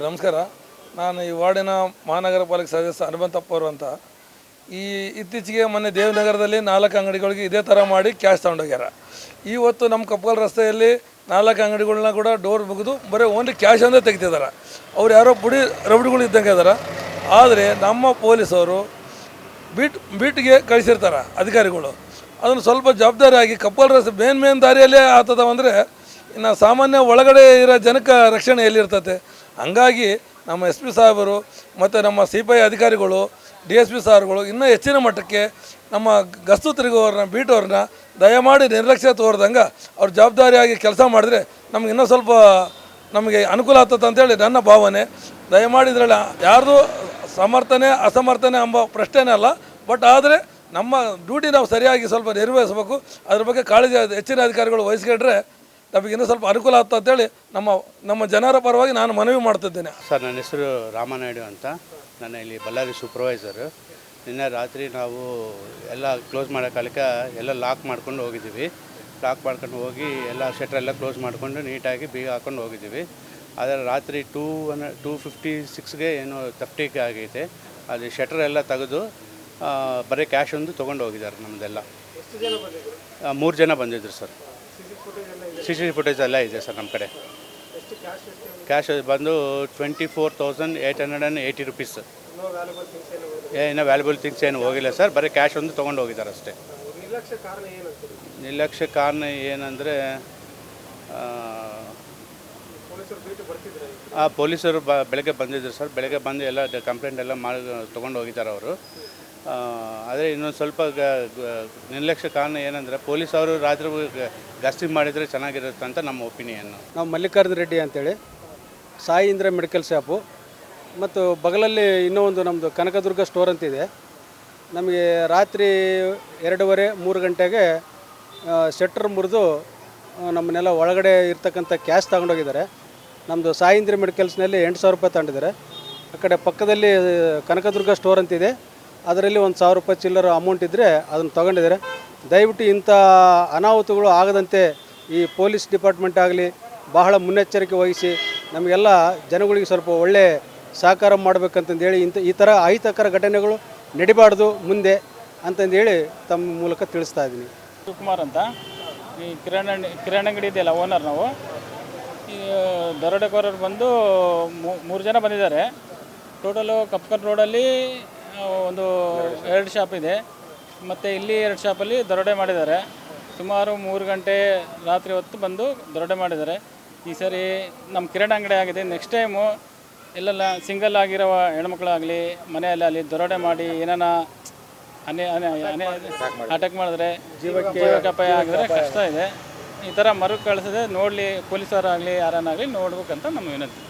Sir, ನಮಸ್ಕಾರ. ನಾನು ಈ ವಾರ್ಡಿನ ಮಹಾನಗರ ಪಾಲಿಕೆ ಸದಸ್ಯ ಹನುಮಂತಪ್ಪ ಅವರು ಅಂತ. ಈ ಇತ್ತೀಚೆಗೆ ಮೊನ್ನೆ ದೇವನಗರದಲ್ಲಿ ನಾಲ್ಕು ಅಂಗಡಿಗಳಿಗೆ ಇದೇ ಥರ ಮಾಡಿ ಕ್ಯಾಶ್ ತೊಗೊಂಡೋಗ್ಯಾರ. ಇವತ್ತು ನಮ್ಮ ಕಪ್ಪಲ್ ರಸ್ತೆಯಲ್ಲಿ ನಾಲ್ಕು ಅಂಗಡಿಗಳನ್ನ ಕೂಡ ಡೋರ್ ಮುಗಿದು ಬರೀ ಓನ್ಲಿ ಕ್ಯಾಶ್ ಅಂದರೆ ತೆಗಿತಿದ್ದಾರೆ ಅವ್ರು ಯಾರೋ ಪುಡಿ ರಬಡಿಗಳು ಇದ್ದಂಗೆ ಇದ್ದಾರೆ ಆದರೆ ನಮ್ಮ ಪೊಲೀಸವರು ಬೀಟ್, ಬೀಟ್ಗೆ ಕಳಿಸಿರ್ತಾರೆ ಅಧಿಕಾರಿಗಳು. ಅದನ್ನು ಸ್ವಲ್ಪ ಜವಾಬ್ದಾರಿಯಾಗಿ ಕಪ್ಪಲ್ ರಸ್ತೆ ಮೇನ್ ಮೇನ್ ದಾರಿಯಲ್ಲೇ ಆಗ್ತದ ಅಂದರೆ ಇನ್ನು ಸಾಮಾನ್ಯ ಒಳಗಡೆ ಇರೋ ಜನಕ್ಕೆ ರಕ್ಷಣೆ ಎಲ್ಲಿರ್ತತೆ ಹಂಗಾಗಿ ನಮ್ಮ ಎಸ್ ಪಿ ಸಾಹೇಬರು ಮತ್ತು ನಮ್ಮ ಸಿ ಪಿ ಐ ಅಧಿಕಾರಿಗಳು, ಡಿ ಎಸ್ ಪಿ ಸಾರ್ಗಳು ಇನ್ನೂ ಹೆಚ್ಚಿನ ಮಟ್ಟಕ್ಕೆ ನಮ್ಮ ಗಸ್ತು ತಿರುಗುವವ್ರನ್ನ ಬೀಟವ್ರನ್ನ ದಯಮಾಡಿ ನಿರ್ಲಕ್ಷ್ಯ ತೋರ್ದಂಗೆ ಅವ್ರ ಜವಾಬ್ದಾರಿಯಾಗಿ ಕೆಲಸ ಮಾಡಿದ್ರೆ ನಮ್ಗೆ ಇನ್ನೂ ಸ್ವಲ್ಪ ನಮಗೆ ಅನುಕೂಲ ಆಗ್ತದೆ ಅಂತೇಳಿ ನನ್ನ ಭಾವನೆ. ದಯಮಾಡಿ ಇದರಲ್ಲಿ ಯಾರ್ದು ಸಮರ್ಥನೆ, ಅಸಮರ್ಥನೆ ಎಂಬ ಪ್ರಶ್ನೆನೇ ಅಲ್ಲ. ಬಟ್ ಆದರೆ ನಮ್ಮ ಡ್ಯೂಟಿ ನಾವು ಸರಿಯಾಗಿ ಸ್ವಲ್ಪ ನಿರ್ವಹಿಸಬೇಕು ಅದ್ರ ಬಗ್ಗೆ ಕಾಳಜಿ ಹೆಚ್ಚಿನ ಅಧಿಕಾರಿಗಳು ವಹಿಸ್ಕೊಂಡ್ರೆ ನಮಗೆ ಇನ್ನೂ ಸ್ವಲ್ಪ ಅನುಕೂಲ ಆಗ್ತದೆ ಅಂತೇಳಿ ನಮ್ಮ ನಮ್ಮ ಜನರ ಪರವಾಗಿ ನಾನು ಮನವಿ ಮಾಡ್ತಿದ್ದೇನೆ. ಸರ್, ನನ್ನ ಹೆಸರು ರಾಮನಾಯ್ಡು ಅಂತ. ನಾನು ಇಲ್ಲಿ ಬಳ್ಳಾರಿ ಸೂಪರ್ವೈಸರು ನಿನ್ನೆ ರಾತ್ರಿ ನಾವು ಎಲ್ಲ ಕ್ಲೋಸ್ ಮಾಡೋ ಕಾಲಕ್ಕೆ ಎಲ್ಲ ಲಾಕ್ ಮಾಡ್ಕೊಂಡು ಹೋಗಿದ್ದೀವಿ. ಲಾಕ್ ಮಾಡ್ಕೊಂಡು ಹೋಗಿ ಎಲ್ಲ ಶೆಟ್ರ್ ಎಲ್ಲ ಕ್ಲೋಸ್ ಮಾಡಿಕೊಂಡು ನೀಟಾಗಿ ಬೀಗ ಹಾಕೊಂಡು ಹೋಗಿದ್ದೀವಿ. ಆದರೆ ರಾತ್ರಿ ಟೂ ಒನ್ ಟೂ ಫಿಫ್ಟಿ ಸಿಕ್ಸ್ಗೆ ಏನೋ ತಪ್ಟಿಗೆ ಆಗೈತೆ. ಅಲ್ಲಿ ಶೆಟ್ರ್ ಎಲ್ಲ ತೆಗೆದು ಬರೀ ಕ್ಯಾಶ್ ಒಂದು ತೊಗೊಂಡು ಹೋಗಿದ್ದಾರೆ ನಮ್ಮದೆಲ್ಲ. ಮೂರು ಜನ ಬಂದಿದ್ರು ಸರ್. ಸಿ ಸಿ ಫುಟೇಜ್ ಎಲ್ಲ ಇದೆ ಸರ್ ನಮ್ಮ ಕಡೆ. ಕ್ಯಾಶ್ ಬಂದು twenty four thousand eight hundred and eighty rupees ಏನೋ ವ್ಯಾಲ್ಯೂಬಲ್ ಥಿಂಗ್ಸ್ ಏನು ಹೋಗಿಲ್ಲ ಸರ್. ಬರೀ ಕ್ಯಾಶ್ ಒಂದು ತೊಗೊಂಡು ಹೋಗಿದ್ದಾರೆ ಅಷ್ಟೇ. ನಿರ್ಲಕ್ಷ್ಯ ಕಾರಣ ಏನಂದರೆ ಪೊಲೀಸರು ಬ, ಬೆಳಗ್ಗೆ ಬಂದಿದ್ದರು ಸರ್. ಬೆಳಗ್ಗೆ ಬಂದು ಎಲ್ಲ ಕಂಪ್ಲೇಂಟ್ ಎಲ್ಲ ಮಾಡಿ, ತೊಗೊಂಡು ಹೋಗಿದ್ದಾರೆ ಅವರು. ಆದರೆ ಇನ್ನೊಂದು ಸ್ವಲ್ಪ ಗ- ನಿರ್ಲಕ್ಷ್ಯ ಕಾರಣ ಏನಂದರೆ ಪೊಲೀಸ್ ಅವರು ರಾತ್ರಿ ಗಸ್ತಿ ಮಾಡಿದರೆ ಚೆನ್ನಾಗಿರುತ್ತೆ ಅಂತ ನಮ್ಮ ಒಪಿನಿಯನ್ನು ನಾವು ಮಲ್ಲಿಕಾರ್ಜುನ ರೆಡ್ಡಿ ಅಂತೇಳಿ, ಸಾಯಿ ಇಂದ್ರ ಮೆಡಿಕಲ್ ಶಾಪು, ಮತ್ತು ಬಗಲಲ್ಲಿ ಇನ್ನೂ ಒಂದು ನಮ್ಮದು ಕನಕದುರ್ಗ ಸ್ಟೋರ್ ಅಂತಿದೆ ನಮಗೆ ರಾತ್ರಿ ಎರಡೂವರೆ, ಮೂರು ಗಂಟೆಗೆ ಶೆಟ್ರ್ ಮುರಿದು ನಮ್ಮನ್ನೆಲ್ಲ ಒಳಗಡೆ ಇರ್ತಕ್ಕಂಥ ಕ್ಯಾಶ್ ತಗೊಂಡೋಗಿದ್ದಾರೆ. ನಮ್ಮದು ಸಾಯಿಂದ್ರ ಮೆಡಿಕಲ್ಸ್ನಲ್ಲಿ ಎಂಟು ಸಾವಿರ ರೂಪಾಯಿ ತಗೊಂಡಿದ್ದಾರೆ. ಆ ಕಡೆ ಪಕ್ಕದಲ್ಲಿ ಕನಕದುರ್ಗ ಸ್ಟೋರ್ ಅಂತಿದೆ ಅದರಲ್ಲಿ ಒಂದು ಸಾವಿರ ರೂಪಾಯಿ ಚಿಲ್ಲರ ಅಮೌಂಟ್ ಇದ್ದರೆ ಅದನ್ನು ತಗೊಂಡಿದ್ದಾರೆ. ದಯವಿಟ್ಟು ಇಂಥ ಅನಾಹುತಗಳು ಆಗದಂತೆ ಈ ಪೊಲೀಸ್ ಡಿಪಾರ್ಟ್ಮೆಂಟ್ ಆಗಲಿ, ಬಹಳ ಮುನ್ನೆಚ್ಚರಿಕೆ ವಹಿಸಿ ನಮಗೆಲ್ಲ ಜನಗಳಿಗೆ ಸ್ವಲ್ಪ ಒಳ್ಳೆ ಸಹಕಾರ ಮಾಡಬೇಕಂತಂದೇಳಿ ಇಂಥ ಈ ಥರ ಅಹಿತಕರ ಘಟನೆಗಳು ನಡಿಬಾರ್ದು ಮುಂದೆ ಅಂತಂದೇಳಿ ತಮ್ಮ ಮೂಲಕ ತಿಳಿಸ್ತಾ ಇದ್ದೀನಿ. ಶಿವಕುಮಾರ್ ಅಂತ. ಈ ಕಿರಾಣಿ ಕಿರಾಣಿ ಅಂಗಡಿ ಇದೆಯಲ್ಲ ಓನರ್ ನಾವು. ಈ ದರೋಡೆಕೋರರು ಬಂದು ಮೂರು ಜನ ಬಂದಿದ್ದಾರೆ. ಟೋಟಲು ಕಪ್ಕರ್ ರೋಡಲ್ಲಿ ಒಂದು ಎರಡು ಶಾಪ್ ಇದೆ. ಮತ್ತು ಇಲ್ಲಿ ಎರಡು ಶಾಪಲ್ಲಿ ದರೋಡೆ ಮಾಡಿದ್ದಾರೆ. ಸುಮಾರು ಮೂರು ಗಂಟೆ ರಾತ್ರಿ ಹೊತ್ತು ಬಂದು ದರೋಡೆ ಮಾಡಿದ್ದಾರೆ. ಈ ಸರಿ ನಮ್ಮ ಕಿರಾಣಿ ಅಂಗಡಿ ಆಗಿದೆ. ನೆಕ್ಸ್ಟ್ ಟೈಮು ಎಲ್ಲೆಲ್ಲ ಸಿಂಗಲ್ ಆಗಿರೋ ಹೆಣ್ಮಕ್ಳಾಗಲಿ ಮನೆಯಲ್ಲಿ ದರೋಡೆ ಮಾಡಿ ಏನಾನ ಅನೇ ಅನೇ ಅಟ್ಯಾಕ್ ಮಾಡಿದ್ರೆ ಜೀವಕ್ಕೆ ಅಪಾಯ ಆಗಿದ್ರೆ ಕಷ್ಟ ಇದೆ. ಈ ಥರ ಮರು ಕಳಿಸದೆ ನೋಡಲಿ ಪೊಲೀಸರಾಗಲಿ ಯಾರನ್ನಾಗಲಿ ನೋಡ್ಬೇಕಂತ ನಮ್ಮ ವಿನಂತಿ.